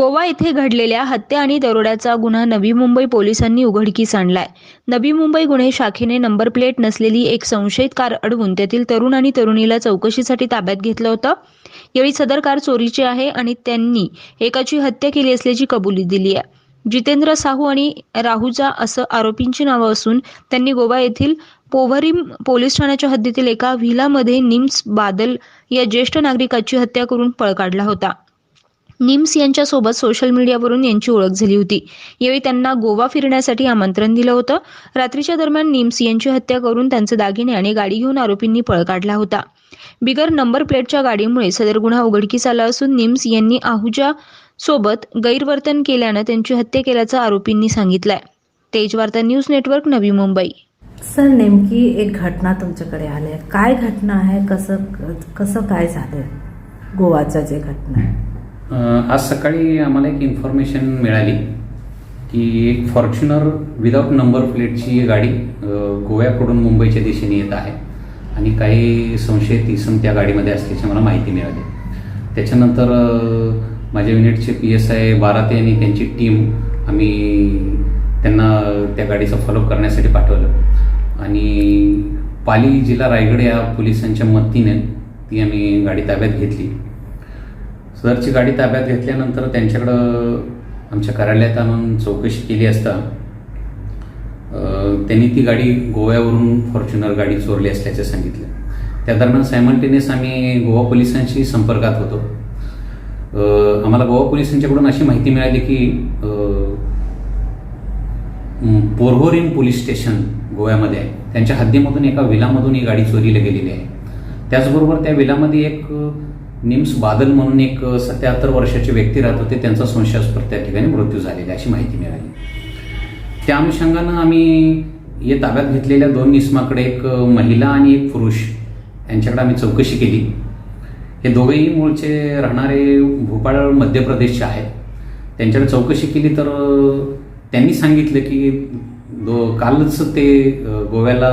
गोवा येथे घडलेल्या हत्या आणि दरोड्याचा गुन्हा नवी मुंबई पोलिसांनी उघडकीस आणलाय. नवी मुंबई गुन्हे शाखेने नंबर प्लेट नसलेली एक संशयित कार अडवून त्यातील तरुण आणि तरुणीला चौकशीसाठी ताब्यात घेतलं होतं. यावेळी सदर कार चोरीची आहे आणि त्यांनी एकाची हत्या केली असल्याची कबुली दिली आहे. जितेंद्र साहू आणि राहुजा असं आरोपींची नावं असून त्यांनी गोवा येथील पोव्हरीम पोलीस ठाण्याच्या हद्दीतील एका व्हिलामध्ये निम्स बादल या ज्येष्ठ नागरिकाची हत्या करून पळ काढला होता. निम्स यांच्यासोबत सोशल मीडियावरून यांची ओळख झाली होती. यावेळी त्यांना गोवा फिरण्यासाठी आमंत्रण दिलं होतं. रात्रीच्या दरम्यान निम्स यांची हत्या करून त्यांचे दागिने आणि गाडी घेऊन आरोपींनी पळ काढला होता. बिगर नंबर प्लेटच्या गाडीमुळे सदर गुन्हा उघडकीस आला असून निम्स यांनी आहुजा सोबत गैरवर्तन केल्यानं त्यांची हत्या केल्याचं आरोपींनी सांगितलंय. तेज वार्ता news network Navi Mumbai. Sir नेमकी एक घटना तुमच्याकडे आली आहे. काय घटना आहे? कसं कसं काय झालं गोवाचं जे घटना आहे. आज सकाळी आम्हाला एक इन्फॉर्मेशन मिळाली की एक फॉर्च्युनर विदाउट नंबर प्लेटची गाडी गोव्याकडून मुंबईच्या दिशेने येत आहे. आणि काही संशयित इसम त्या गाडीमध्ये असल्याची मला माहिती मिळाली. त्याच्यानंतर माझ्या युनिटचे पी एस आय बाराते आणि त्यांची टीम आम्ही त्यांना त्या गाडीचा फॉलोअप करण्यासाठी पाठवलं. आणि पाली जिल्हा रायगड या पोलिसांच्या मदतीने ती आम्ही गाडी ताब्यात घेतली. सदरची गाडी ताब्यात घेतल्यानंतर त्यांच्याकडं आमच्या कार्यालयात आणून चौकशी केली असता त्यांनी ती गाडी गोव्यावरून फॉर्च्युनर गाडी चोरली असल्याचं सांगितलं. त्या दरम्यान सायमल्टेनियस आम्ही गोवा पोलिसांशी संपर्कात होतो. आम्हाला गोवा पोलिसांच्याकडून अशी माहिती मिळाली की पोरहोरीम पोलीस स्टेशन गोव्यामध्ये आहे. त्यांच्या हद्दीमधून एका विलामधून ही गाडी चोरीला गेलेली आहे. त्याचबरोबर त्या विलामध्ये एक निम्स बादल म्हणून एक सत्याहत्तर वर्षाचे व्यक्ती राहत होते. त्यांचा संशयास्पद त्या ठिकाणी मृत्यू झालेला अशी माहिती मिळाली. त्या अनुषंगानं आम्ही या ताब्यात घेतलेल्या दोन निस्माकडे एक महिला आणि एक पुरुष यांच्याकडे आम्ही चौकशी केली. हे दोघेही मूळचे राहणारे भोपाळ मध्य प्रदेशचे आहेत. त्यांच्याकडे चौकशी केली तर त्यांनी सांगितलं की दो कालच ते गोव्याला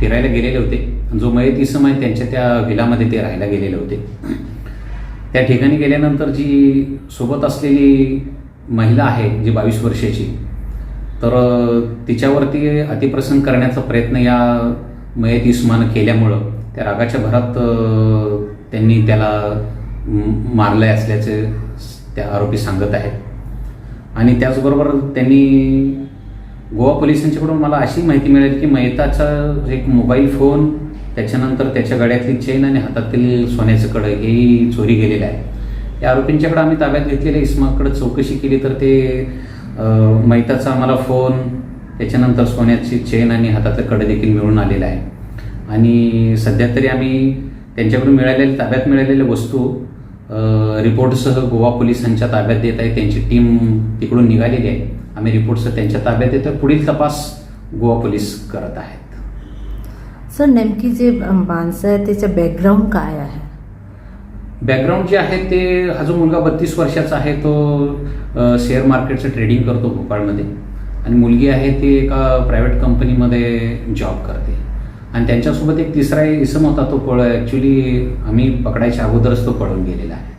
फिरायला गेलेले होते. जो मयत इसम आहे त्यांच्या त्या विलामध्ये ते राहायला गेलेले होते. त्या ठिकाणी गेल्यानंतर जी सोबत असलेली महिला आहे जी बावीस वर्षाची तर तिच्यावरती अतिप्रसंग करण्याचा प्रयत्न या मयत इस्मानं केल्यामुळं त्या रागाच्या भरात त्यांनी त्याला मारले असल्याचे त्या आरोपी सांगत आहेत. आणि त्याचबरोबर त्यांनी गोवा पोलिसांच्याकडून मला अशी माहिती मिळाली की मयताचा एक मोबाईल फोन त्याच्यानंतर त्याच्या गळ्यातली चेन आणि हातातील सोन्याचं कडं हेही चोरी गेलेलं आहे. या आरोपींच्याकडे आम्ही ताब्यात घेतलेल्या इस्माकडे चौकशी केली तर ते मैताचा आम्हाला फोन त्याच्यानंतर सोन्याची चेन आणि हातातलं कडं देखील मिळून आलेलं आहे. आणि सध्या तरी आम्ही त्यांच्याकडून मिळालेल्या ताब्यात मिळालेल्या वस्तू रिपोर्टसह गोवा पोलिसांच्या ताब्यात देत आहे. त्यांची टीम तिकडून निघालेली आहे. आम्ही रिपोर्टसह त्यांच्या ताब्यात देतो पुढील तपास गोवा पोलीस करत आहेत. सर नेमकी जे माणसं आहे त्याचं बॅकग्राऊंड काय आहे? बॅकग्राऊंड जे आहे ते हा जो मुलगा बत्तीस वर्षाचा आहे तो शेअर मार्केटचं ट्रेडिंग करतो भोपाळमध्ये. आणि मुलगी आहे ती एका प्रायव्हेट कंपनीमध्ये जॉब करते. आणि त्यांच्यासोबत एक तिसरा इसम होता तो पळ ॲक्च्युली आम्ही पकडायच्या अगोदरच तो पळून गेलेला आहे.